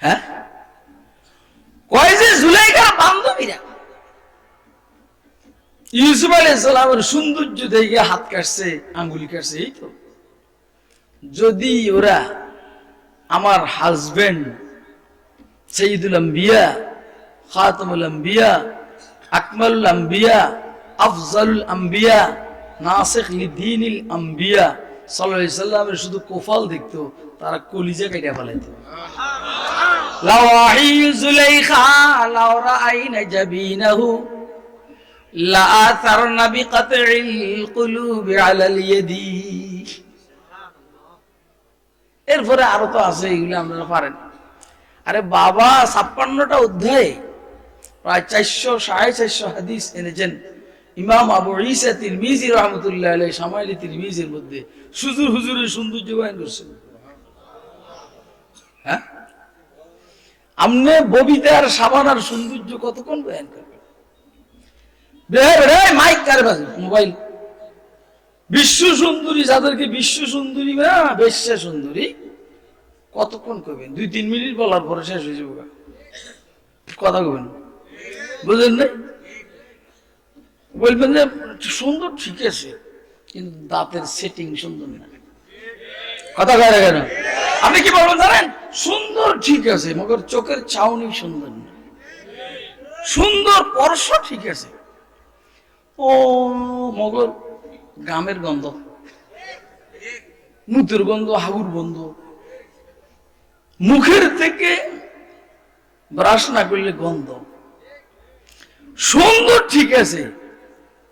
হ্যাঁ? ইউসুফ সালামের সৌন্দর্য দেখে হাত কাটছে, আঙ্গুলি কাটছে, এই তো। যদি ওরা আমার হাজবেন্ড আম্বিয়া, খাতমুল আম্বিয়া, আকমালুল আম্বিয়া আম্বিয়া নাসিখ আম্বিয়া আলাইহি সাল্লামের শুধু কোফাল দেখতো তারা কলিজা কেটে ফেলাইতো। লাও আহি জুলাইখা লাও রাআইনা জাবিনাহু লা আথারনা বিকাতইল কুলুবি আলাল ইয়াদি। এরপরে আরও তো আছে এগুলো আপনারা পারেন। আরে বাবা ছাপ্পান্নটা অধ্যায় প্রায় চারশো সাড়ে চারশো হাদিস এনেছেন। ইমাম আবু ইসা তিরমিজি রহমতুল্লাহ আলাই সামাইলি তিরমিজির মধ্যে। সুজুর হুজুরের সৌন্দর্য বয়ান করছেন। হ্যাঁ? আমনে ববিতার সাবানার সৌন্দর্য কতক্ষণ বয়ান করবে? মাইক কার বাজে? মোবাইল। বিশ্ব সুন্দরী, যাদেরকে বিশ্ব সুন্দরী না বেশ্যা সুন্দরী, কতক্ষণ করবেন? দুই, তিন মিনিট বলার পরে শেষ হয়ে যাবে কথা কবেন? বুঝলেন না? বলবেন যে, সুন্দর ঠিক আছে, কিন্তু দাঁতের সেটিং সুন্দর না। কথা কেন? আপনি কি বলবেন জানেন? সুন্দর ঠিক আছে, মগর চোখের চাউনি সুন্দর সুন্দর পরশ ঠিক আছে। ও মগর গামের গন্ধ। মুতের গন্ধ, হাগুর গন্ধ। মুখের থেকে ব্রাশ না করলে গন্ধ। সুন্দর ঠিক আছে,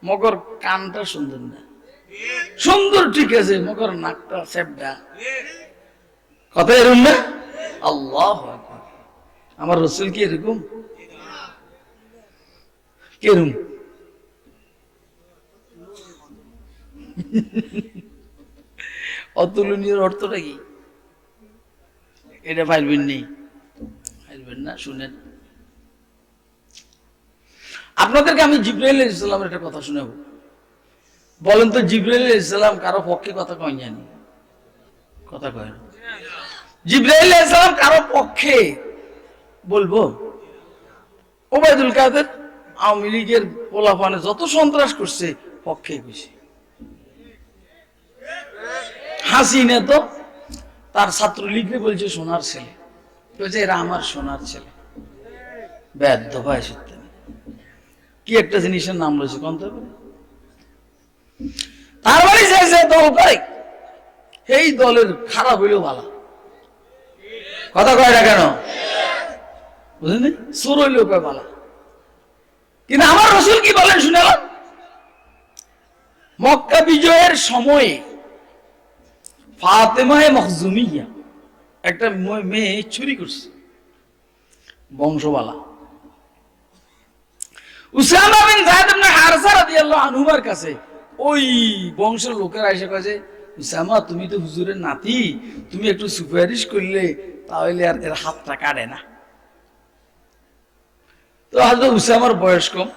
মগর কানটা সুন্দর না। সুন্দর ঠিক আছে, মগর নাকটা সেপটা। কথা এরকম না আল্লাহ আমার রসুল কি এরকম? কেরম অতুলনীয় অর্থটা কি? এটা ফাইলবেন নেই। ফাইলবেন না শুনেন। আপনাদেরকে আমি জিব্রাইল ইসলামের একটা কথা শোনাবো। বলেন তো জিব্রাইল ইসলাম কারও পক্ষে কথা কয় জানি কথা কয় না। জিব্রাইল ইসলাম কারও পক্ষে বলব, ওবায়দুল কাদের আওয়ামী লীগের পোলাফানে যত সন্ত্রাস করছে, পক্ষে বেশি। হাসিনে তো তার ছাত্রলীগরে বলছে সোনার ছেলে। বলছে, এরা আমার সোনার ছেলে। ব্যর্থ ভাই সত্যি কি একটা জিনিসের নাম রয়েছে, কোন তার মানে যে যে দল করে। এই দলের খারাপ হইলেও ভালো কথা কয় না কেন? বুঝলেন সুর হইলেও কয় ভালো কিন্তু আমার রসুল কি বলেন শুনেলাম মক্কা বিজয়ের সময়ে ফাতেমায় মখজুমিয়া একটা মেয়ে চুরি করছে। বংশবালা। কাছে ওই বংশের লোকেরা এসে কাছে উসামা, তুমি তো হুজুরের নাতি। তুমি একটু সুপারিশ করলে তাহলে আর এর হাতটা কাটে না। তো হয়তো উসামার বয়স কম?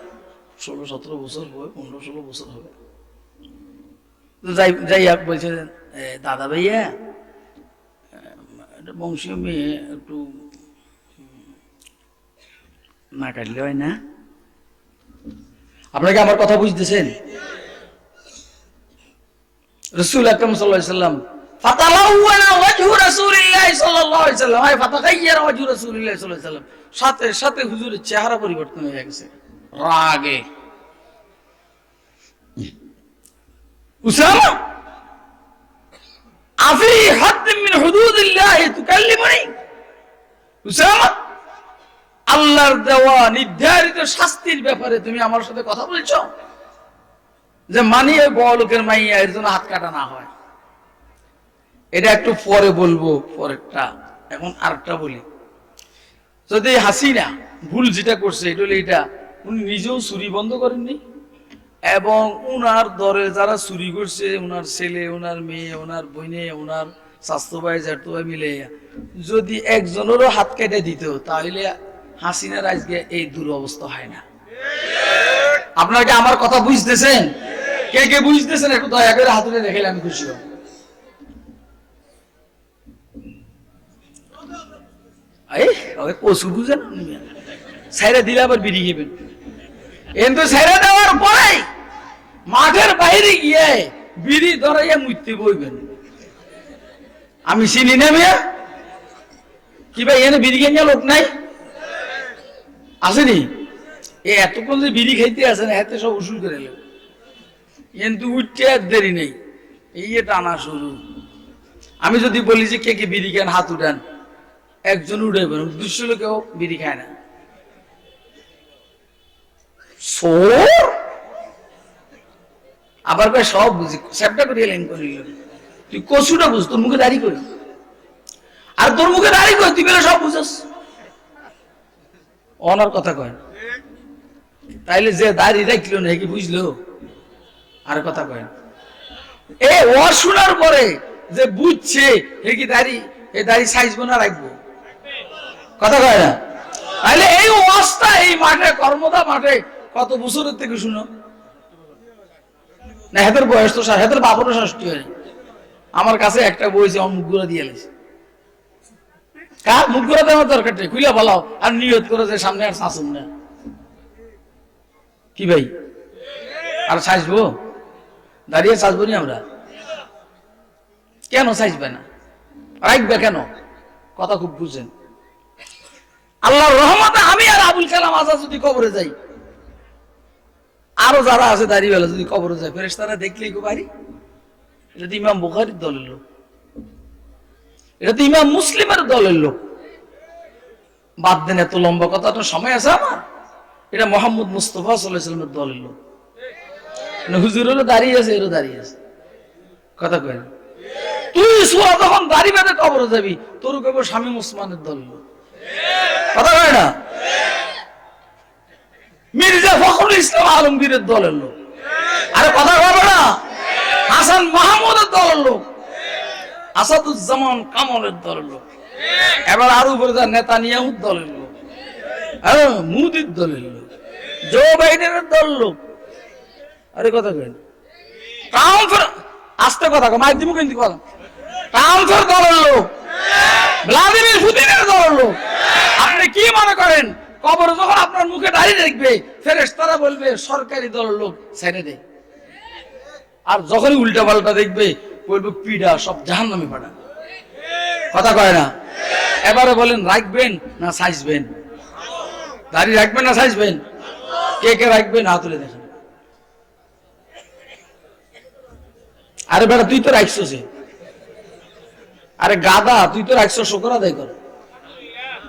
ষোলো, সতেরো বছর হবে, পনেরো, ষোলো বছর হবে। যাই যাই হোক, বলছে দাদা ভাইয়া বংশীয় মেয়ে একটু না কাটলে হয় না। আপনাকে আমার কথা বুঝতেছেন? রসুল আকরম সাল্লাহ সাল্লাম সাথে সাথে হুজুরের চেহারা পরিবর্তন হয়ে গেছে। রাগে। উসামা আফি হাদ মিন উসামা আল্লাহর দেওয়া নির্ধারিত শাস্তির ব্যাপারে তুমি আমার সাথে কথা বলছো? যে মানিয়ে বড়লোকের মাইয়া এর জন্য হাত কাটা না হয়। এটা একটু পরে বলব, পরেরটা। এখন আরেকটা বলি। যদি হাসিনা ভুল যেটা করছে, এটা হলো এটা, উনি নিজেও চুরি বন্ধ করেননি এবং উনার দরে যারা চুরি করছে, উনার ছেলে ওনার মেয়ে ওনার বইনে ওনার স্বাস্থ্য ভাই জ্যাঠতো ভাই মিলে, যদি একজনেরও হাত কেটে দিত, তাহলে হাসিনার আজকে এই দুরবস্থা হয় না। আপনারা কি আমার কথা বুঝতেছেন? কে কে বুঝতেছেন? একটু দয়া করে হাতুড়ে দেখাইলে আমি খুশি হব। কচু মাঠের বাইরে গিয়ে বিড়ি ধরাইয়া মুইতে বইবেন। আমি চিনি না মিয়া। কি ভাই, এনে বিড়ি খেয়ে লোক নাই? আসেনি? এ, এতক্ষণ যে বিড়ি খাইতে আসে না হাতে সব উসুল করে এলো। কিন্তু উঠতে আর দেরি নেই। এই টানা শুরু। আমি যদি বলি যে কে কে বিড়ি খান হাত উঠান একজন উঠে দুশো লোকেও বিড়ি খায় না। আবার কয়, সব বুঝি। স্যাপটা করে লাইন করে তুই কচুটা বুঝ, তোর মুখে দাড়ি করি আর তোর মুখে দাড়ি কই? তুই বেলা সব বুঝস। অনার কথা কয় তাইলে যে দাড়ি রাখল না কি বুঝলো? আর কথা কয় এ, ও শোনার পরে যে বুঝছে হে কি দাড়ি এই দাড়ি সাইজবো না রাখব? কথা কয় না? তাহলে এই ওয়াজটা এই মাঠে, কর্মদা মাঠে, কত বছরের থেকে শুনো? না, হেদের বয়স তো হেদের বাপরও ষষ্ঠী হয় আমার কাছে একটা বই যে আমার মুখগুলো দিয়ে এলেছে কার? মুখগুলো দেওয়ার দরকার নেই খুলে বলাও। আর নিয়ত করে যে, সামনে আর শাসন না কি ভাই? আর সাজবো? দাঁড়িয়ে সাজবো নি আমরা? কেন সাজবে না? রাখবে কেন? কথা খুব বুঝেন। আল্লাহর রহমতে আমি আর আবুল কালাম আজাদ যদি কবরে যাই, আরও যারা আছে দাঁড়িয়েবেলা যদি কবরে যায় ফেরেস তারা দেখলেই বাড়ি এটা তো ইমাম বুখারির দলের লোক। এটা তো ইমাম মুসলিমের দলের লোক। বাদ দেন এত লম্বা কথাটা সময় আছে আমার। এটা মোহাম্মদ মুস্তফা সাল্লামের দলের লোক। মানে হুজুর হলো দাঁড়িয়ে আছে, এরও দাঁড়িয়ে আছে। কথা কয় না। তুই সোয়া তখন দাড়ি বেঁধে কবরে যাবি, তোর কেবল স্বামী মুসলমানের দলের লোক। কথা কয় না? মির্জা ফখরুল ইসলাম আলমগীরের দলের লোক। আরে কথা কবে না? হাসান মাহমুদের দলের লোক। আসাদুজ্জামান কামলের দলের লোক। এবার আর উপরে যা নেতা নিয়াহুর দলের লোক। হ্যাঁ মুদির দলের লোক। জো বাইডেনের দল লোক। আরে কথা কেন ট্রাম্প আস্তে কথা কো মাইক দিব কিন্তু কথা। ট্রাম্পের দলের লোক। ভ্লাদিমির পুতিনের দলের লোক। আপনি কি মনে করেন? কবর যখন আপনার মুখে দাঁড়িয়ে দেখবে, ফেরেশতারা বলবে, সরকারি দলের লোক, ছেড়ে দে। আর যখনই উল্টা পাল্টা দেখবে, বলবে, পিডা, সব জাহান নামে পাঠা কথা কয় না? এবারে বলেন, রাখবেন না সাইজবেন দাড়ি রাখবেন না সাইজবেন কে কে রাখবেন? হাত তুলে দেখেন। আরে বেটা, তুই তো রাখছিস। আরে গাদা তুই তো রাখছো শুকর আদায় কর।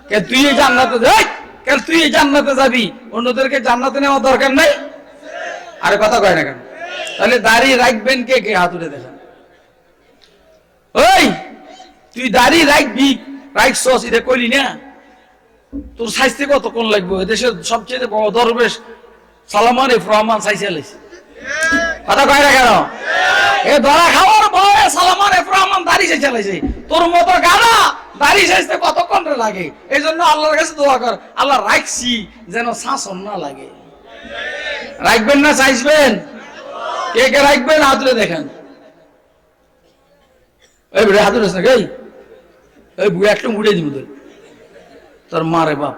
কে তুই এই জান্নাতে যাই কেন তুই এই জান্নাতে যাবি? অন্যদেরকে জান্নাতে নেওয়া দরকার নাই? আরে কথা কয় না কেন? তাহলে দাড়ি রাখবেন কে কে হাত উঠে দেখেন। ওই, তুই দাড়ি রাখবি, রাখছস, এটা কইলি না? তোর সাইজতে কতক্ষণ লাগবে? দেশের সবচেয়ে বড় দরবেশ সালামান রহমান সাইসে কথা কয় না কেন? এ ধরা খাওয়ার সালামান দাড়ি সাইসে লাইছে। তোর মতো গানা দাড়ি সাইজতে কতক্ষণ লাগে? এই জন্য আল্লাহর কাছে দোয়া কর, আল্লাহ রাখছি যেন শাসন না লাগে। রাখবেন না কে কে রাখবেন? হাতুলে দেখেন। এই বুড়ে হাতুলে না এই বুড়ে একটা উড়ে দিব তোর। তোর মারে বাপ।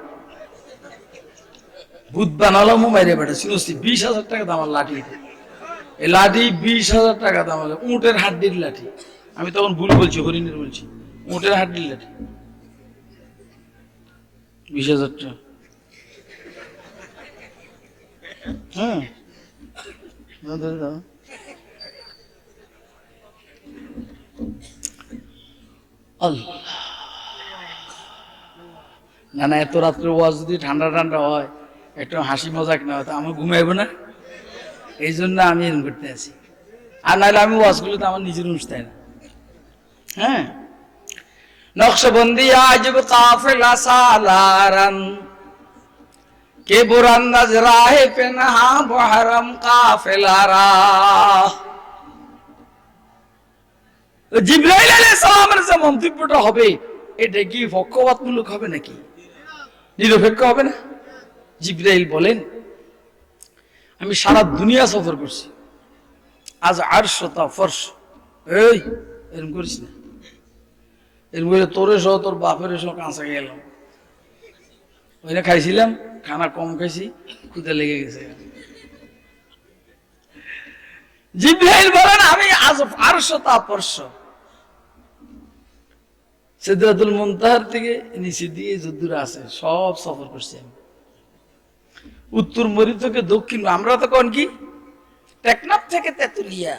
ভূত বানালো মাইরে বেটা বিশ হাজার টাকা দাম লাঠি। এই লাঠি বিশ হাজার টাকা দাম হলো, উটের হাড্ডির লাঠি। আমি তখন ভুল বলছি, হরিণের বলছি, উটের হাড্ডির লাঠি। বিশ হাজার টাকা। হ্যাঁ। না না, এত রাত্রে ওয়াজ যদি ঠান্ডা ঠান্ডা হয়, একটু হাসি মজাক না হয়, তো আমার ঘুমাইব না। এই জন্য আমি এরকম করতে আছি। আর নাহলে আমি ওয়াজগুলো তো আমার নিজের উঠতে না। হ্যাঁ? নকশবন্দি আজব কাফেলা সালারান। কে বুরান্দাজ রাহে পেনহা বহরম কাফেলারা। জিব্রাইল আলাইহিস সালামের যে মন্তব্যটা হবে, এটা কি পক্ষপাতমূলক হবে নাকি? নিরপেক্ষ হবে না? জিব্রাইল বলেন আমি সারা দুনিয়া সফর করছি। আজ আটশোটা ফর্শ। এই এরকম করিস না। এরকম করে তোরে সহ তোর বাপের সহ কাঁচা গেলাম ওইটা খাইছিলাম, খানা কম খাইছি ক্ষুদে লেগে গেছে। জিব্রাইল বলেন, আমি আজ আরশ তাপর্শ সিদ্ধাতুল মুনতাহার থেকে নিচে দিয়ে যদ্দূর আছে, সব সফর করছি আমি। উত্তর মরি থেকে দক্ষিণ, আমরা তখন কি? টেকনাফ থেকে তেতুলিয়া,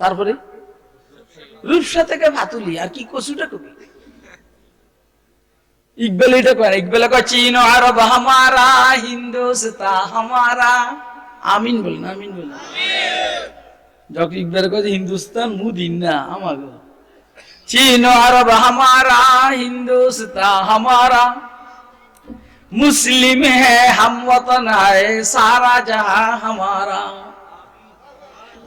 তারপরে রূপসা থেকে ভাতুলিয়া, আর কি কচুটা কবি? ইকবাল এটা করে কয়, চীন আরব হামারা হিন্দুস্তা হামারা। আমিন বলি না আমিন বলি যখন ইকবাল কয় হিন্দুস্তান মুদিন না আমাগো। চীন আরব হামারা হিন্দুস্তা হামারা। मुस्लिम है हम वतन है सारा जहाँ हमारा।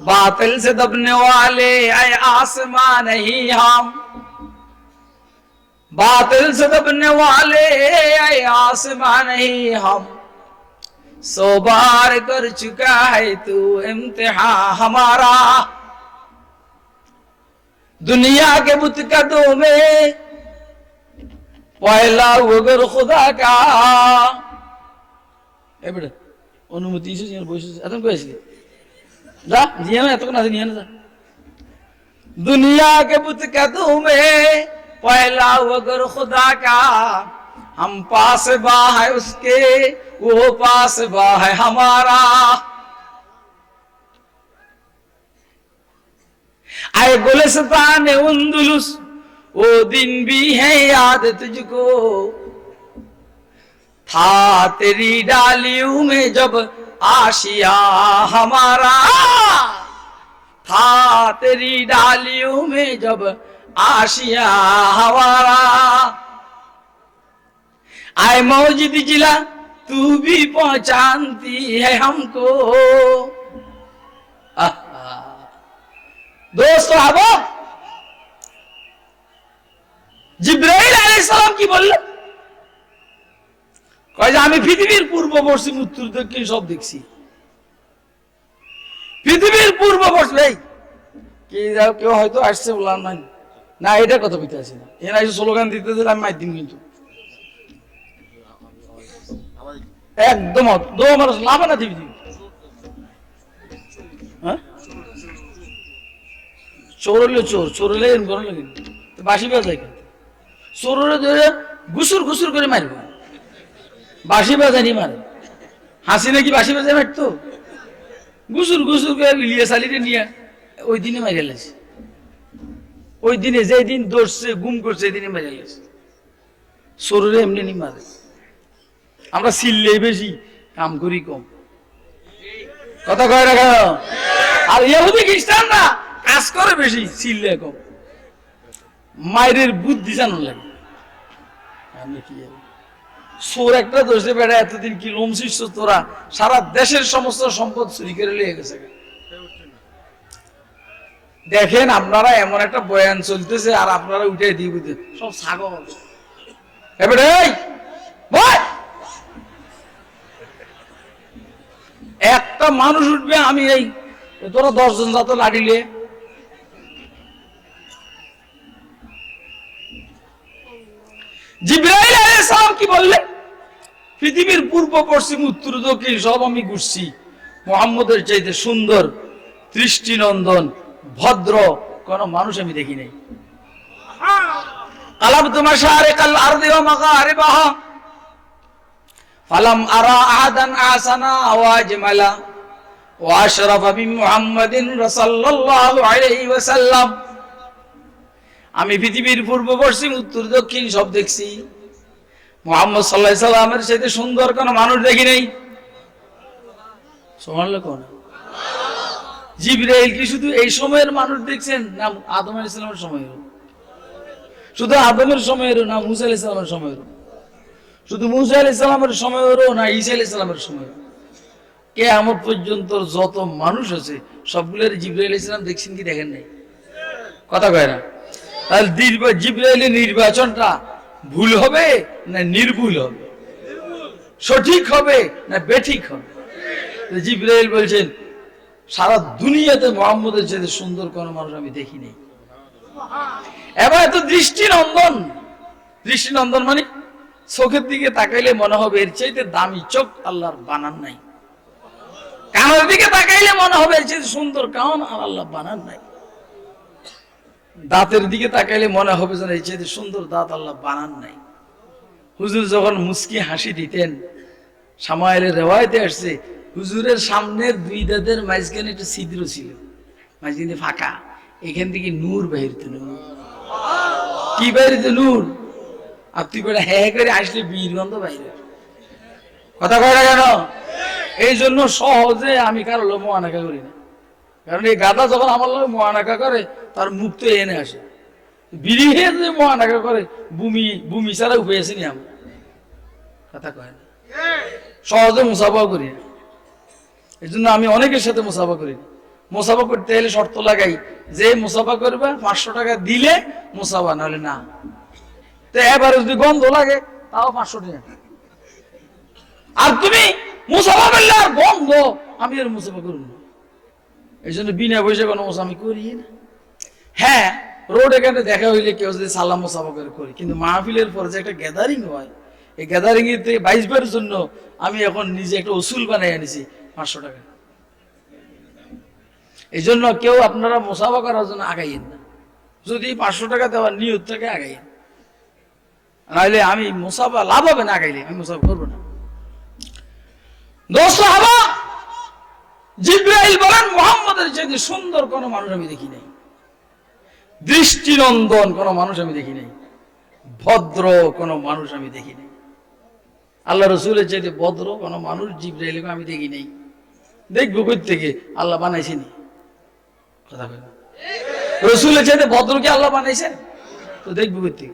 बातिल से दबने वाले, आए आसमान नहीं हम। बातिल से दबने वाले, आए आसमान नहीं हम। सो बार कर चुका है तू इम्तिहा हमारा। दुनिया के बुत कदों में पहला वगर खुदा का এ বেটা অনুমতি এসেছে বসে এত কয়েছি যা নিয়ে না এতক্ষণ আছে নিয়ে না যা दुनिया के बुत कदों में पहला वगर खुदा का हम पास बा है उसके वो पास बा है हमारा आए गुलस्तान उंदुलुस वो दिन भी है याद तुझको था तेरी डालियों में जब आशिया हमारा था तेरी डालियों में जब आशिया हमारा आए मौजूद जिला तू भी पहचानती है हमको কি বললেন কয় যে আমি পৃথিবীর পূর্ব, পশ্চিম, উত্তর, দক্ষিণ সব দেখছি। পৃথিবীর পূর্ব, পশ্চিম, এই, কি যাও, কেউ হয়তো আসছে, বললাম, নাই। না এটা কথা বলতে আসি না। এরা এসে স্লোগান দিতে দিলে আমি মাইর দিন কিন্তু। একদম দো আমার লাভ না দিবি হ্যাঁ? চোর হলে চোর চোর হলে বাসি বাজায় কেন চোর ধরে গুসুর গুসুর করে মারব। বাসি বাজানি মারে। হাসি নাকি বাসি বাজায় মারতো? গুসুর গুসুর করে লিয়ে সালিরে নিয়ে ওই দিনে মারিয়া লেছে ওই দিনে যে দিন দৌড়ছে, গুম করছে এই দিনে মারিয়া লেছে চোরে এমনি নি মারে। আমরা সিললেই বেশি, কাম করি কম। কথা কয় কেন? আর ইহুদি খ্রিস্টানরা কাজ করে বেশি চিল্লে কম। মায়ের বুদ্ধি জানো লাগে। একটা দোষে বেড়া এতদিন কি তোরা? সারা দেশের সমস্ত সম্পদ চুরি করে লিয়ে গেছে দেখেন, আপনারা এমন একটা বয়ান চলতেছে আর আপনারা উঠে দিয়ে বুঝতে সব ছাগল। এবারে একটা মানুষ উঠবে, আমি এই, তোরা দশজন যত লাড়িলে জিব্রাইল আলাইসালাম কি বললেন? পৃথিবীর পূর্ব, পশ্চিম, উত্তর, দক্ষিণ সব আমি ঘুরছি। মুহাম্মদের চাইতে সুন্দর, দৃষ্টিনন্দন, ভদ্র কোন মানুষ আমি দেখি নাই। আলাম তোমার সারে কাল আর দেওয়া মাকা আরে বাহা ফালাম আরা আহাদান আসানা আওয়াজ মালা আশরাফ আমি মুহাম্মাদিন রাসাল্লাল্লাহু আলাইহি ওয়াসাল্লাম। আমি পৃথিবীর পূর্ব, পশ্চিম, উত্তর, দক্ষিণ সব দেখছি। মোহাম্মদ সাল্লাহ সাল্লামের সাথে সুন্দর কোন মানুষ দেখি নাই। সমান লোক জিব্রাইল কি শুধু এই সময়ের মানুষ দেখছেন না আদম আলাইহিস সালামের সময়ের শুধু আদমের সময়েরও না মুসা আলাইহিস সালামের সময়েরও? শুধু মুসা আলাইহিস সালামের সময়েরও না ঈসা আলাইহিস সালামের সময়েরও? কে আমার পর্যন্ত যত মানুষ আছে সবগুলোর জিব্রাইল ইসলাম দেখছেন কি দেখেন নাই? কথা কয় না। তাহলে জিব্রাইলের নির্বাচনটা ভুল হবে না নির্ভুল হবে? সঠিক হবে না বেঠিক হবে? জিব্রাইল বলছেন, সারা দুনিয়াতে মোহাম্মদের চেয়ে সুন্দর কোন মানুষ আমি দেখি নাই। এবার এত দৃষ্টিনন্দন। দৃষ্টিনন্দন মানে চোখের দিকে তাকাইলে মনে হবে এর চাইতে দামি চোখ আল্লাহর বানান নাই। কানের দিকে তাকাইলে মনে হবে এর চাইতে সুন্দর কান আর আল্লাহ বানান নাই। দাঁতের দিকে তাকাইলে মনে হবে যেন এই চাইতে সুন্দর দাঁত আল্লাহ বানান নাই। হুজুর যখন মুস্কি হাসি দিতেন সামাইলের রেওয়ায়তে আসছে, হুজুরের সামনের দুই দাঁতের মাঝখানে একটা ছিদ্র ছিল, মাঝখানে ফাঁকা, এখান থেকে নূর বাহিরত নূর। কি বাহিরত নূর? আর তুই করে হ্যাঁ করে আসলে বীর গন্ধ বাইরে। কথা কয় না কেন? এই জন্য সহজে আমি কারও লোক মোয়ানাকা করি না। কারণ এই গাদা যখন আমার লোক মোয়ানাকা করে, তার মুখ তো এনে আসে। বিড়ি হয়ে যে মোয়ানাকা করে বুমি বুমি ছাড়া উপায় আসেনি আমার। কথা কয় না। সহজে মুসাফা করি না। এই জন্য আমি অনেকের সাথে মুসাফা করি মুসাফা করতে হলে শর্ত লাগাই, যে মুসাফা করবে, পাঁচশো টাকা দিলে মুসাফা, নাহলে না। তো এবারে যদি গন্ধ লাগে, তাও পাঁচশো টাকা। আর তুমি মুসাফা করলে আর গন্ধ, আমি আর মুসাফা করব এই জন্য বিনা পয়সা কোনো করি না। হ্যাঁ রোড এখানে দেখা হইলে কেউ যদি সালাম করে কিন্তু মাহফিলের যে একটা গ্যাদারিং হয়, এই গ্যাদারিং এর থেকে জন্য আমি এখন নিজে একটা উসুল বানাই আনিছি, পাঁচশো টাকা। এই জন্য কেউ আপনারা মুসাফা করার জন্য আগাইয়েন না। যদি পাঁচশো টাকা দেওয়ার নিয়ত থেকে, আগাইয়েন। নাহলে আমি মুসাফা লাভ হবে না আগাইলে, আমি মুসাফা করব না। দোস্ত বলেন মোহাম্মদের সুন্দর কোন মানুষ আমি দেখি নাই। দৃষ্টিনন্দন কোন মানুষ আমি দেখি নাই। ভদ্র কোন মানুষ আমি দেখি নাই। আল্লাহ রসুলের চাইতে ভদ্র কোন মানুষ জিব্রাইলকে আমি দেখি নাই। দেখব কই থেকে আল্লাহ বানাইছেনি। কথা কই রসুলের চাইতে ভদ্রকে আল্লাহ বানাইছেন? তো দেখব কই থেকে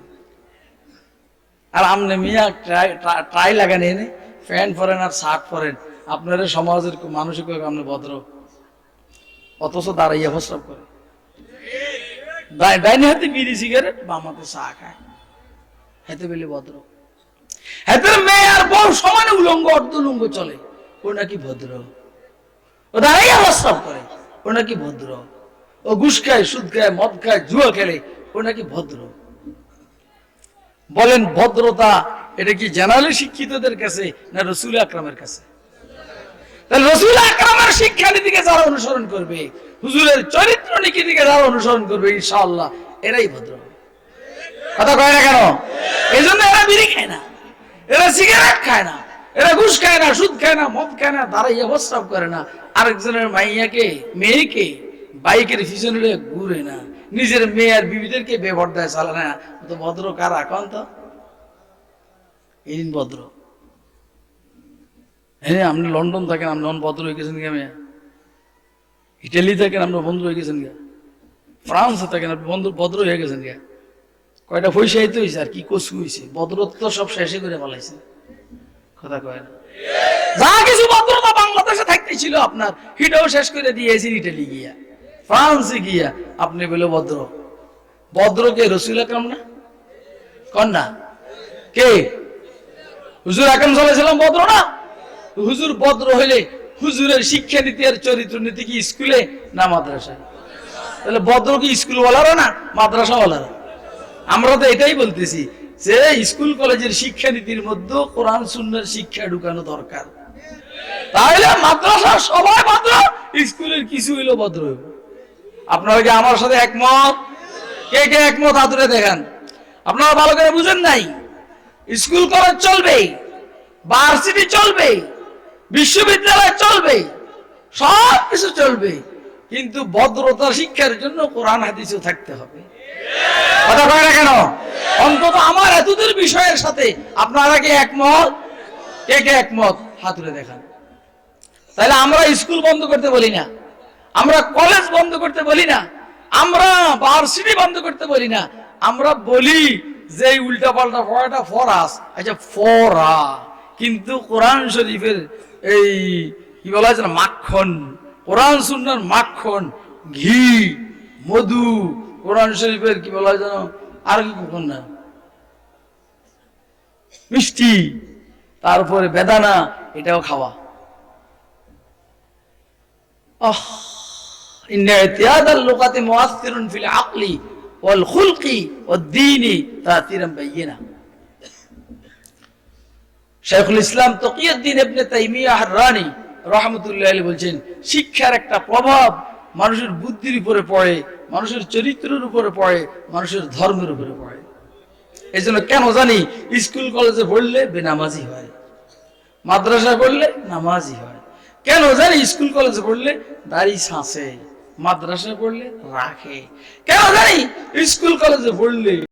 আর আমনে মিয়া ট্রাই ট্রা- ট্রাই লাগান এনে, ফ্যান পরেন আর শার্ট পরেন। আপনারা সমাজের মানসিক আপনি ভদ্র? অথচ দাঁড়াইয়া প্রস্রাব করে। ডাই- ডাইনে হাতে বিড়ি, সিগারেট বাম হাতে চা খায়। হাতে বেলে ভদ্র। হাতের মেয়ে আর বউ সমানে উলঙ্গ, অর্ধলঙ্গ চলে। ও নাকি ভদ্র। ও দাঁড়াইয়া প্রস্রাব করে। ও নাকি ভদ্র। ও ঘুষ খায়, সুদ খায়, মদ খায়, জুয়া খেলে। ও নাকি ভদ্র। বলেন, ভদ্রতা এটা কি জেনারেলি শিক্ষিতদের কাছে না রসুল আকরামের কাছে? রসুল যারা অনুসরণ করবে, হুজুরের চরিত্র নীতিকে যারা অনুসরণ করবে এরাই ভদ্র। কথা কয় না কেন? এই জন্য এরা বিড়ি খায় না, এরা সিগারেট খায় না, এরা ঘুষ খায় না, সুদ খায় না, মদ খায় না, দাঁড়াইয়া করে না। আরেকজনের মাইয়াকে, মেয়েকে বাইকের পিছনে ঘুরে না, নিজের মেয়ে আর বিবিদেরকে বেভর দেয় চালা না। তো ভদ্র কারা? কন ভদ্র। হ্যাঁ আপনি লন্ডন থাকেন, আপনি অন ভদ্র হয়ে গেছেন মেয়ে। ইটালি থাকেন, আপনি বন্ধু হয়ে গেছেন গে ফ্রান্সে থাকেন, আপনি বন্ধু ভদ্র হয়ে গেছেন গে কয়টা পয়সা হইতে হয়েছে আর কি কচু হয়েছে ভদ্রত্ব সব শেষে করে পালাইছে কথা কয় না? যা কিছু ভদ্রতা বাংলাদেশে থাকতে ছিল আপনার হিটাও শেষ করে দিয়েছেন ইটালি গিয়া। ফ্রান্সে গিয়া আপনি বলে ভদ্র ভদ্র কে, রসুল আকরাম না? কন না? কে? হুজুর আকরাম সাল্লাম ভদ্র না? হুজুর ভদ্র হইলে হুজুরের শিক্ষা নীতি আর চরিত্র নীতি কি স্কুলে না মাদ্রাসায়? তাহলে ভদ্র কি স্কুল ওয়ালারা না মাদ্রাসা ওয়ালারা আমরা তো এটাই বলতেছি যে স্কুল কলেজের শিক্ষা নীতির মধ্যে কোরআন সুন্নার শিক্ষা ঢুকানো দরকার। তাহলে মাদ্রাসা সবাই ভদ্র স্কুলের কিছু হইল ভদ্র। আপনারা কি আমার সাথে একমত? কে কে একমত হাতুরে দেখান? আপনারা ভালো করে বুঝেন নাই? স্কুল কলেজ চলবে ভার্সিটি চলবে বিশ্ববিদ্যালয় চলবে, সব কিছু চলবে, কিন্তু ভদ্রতা শিক্ষার জন্য কোরআন হাদিসও থাকতে হবে। কথা কেন? অন্তত আমার এতদের বিষয়ের সাথে আপনারা কি একমত? কে কে একমত? হাতুরে দেখান। তাহলে আমরা স্কুল বন্ধ করতে বলি না, আমরা কলেজ বন্ধ করতে বলি না, আমরা ভার্সিটি বন্ধ করতে বলি না, আমরা বলি যে উল্টা পাল্টা পড়াটা ফরাস? আচ্ছা ফরা, কিন্তু কোরআন শরীফের এই, কি বলা হয়েছে না, মাখন, কোরআন সুন্নার মাখন, ঘি, মধু, কোরআন শরীফের কি বলা হয় যেন আর কি কখন না মিষ্টি, তারপরে বেদানা, এটাও খাওয়া। লোকাতে লোকাতে আকলি ওয়াল খুলকি ও দিনই তা তিরম বাইয়ে না শেখুল ইসলাম তকিউদ্দিন ইবনে তাইমিয়া রানী রহমতুল্লাহ বলছেন, শিক্ষার একটা প্রভাব মানুষের বুদ্ধির উপরে পড়ে, মানুষের চরিত্রের উপরে পড়ে, মানুষের ধর্মের উপরে পড়ে। এই জন্য কেন জানি স্কুল, কলেজে পড়লে বেনামাজি হয়, মাদ্রাসায় পড়লে নামাজি হয়। কেন জানি স্কুল, কলেজে পড়লে দাড়ি ছাঁচে, মাদ্রাসায় পড়লে রাখে। কেন জানি স্কুল, কলেজে পড়লে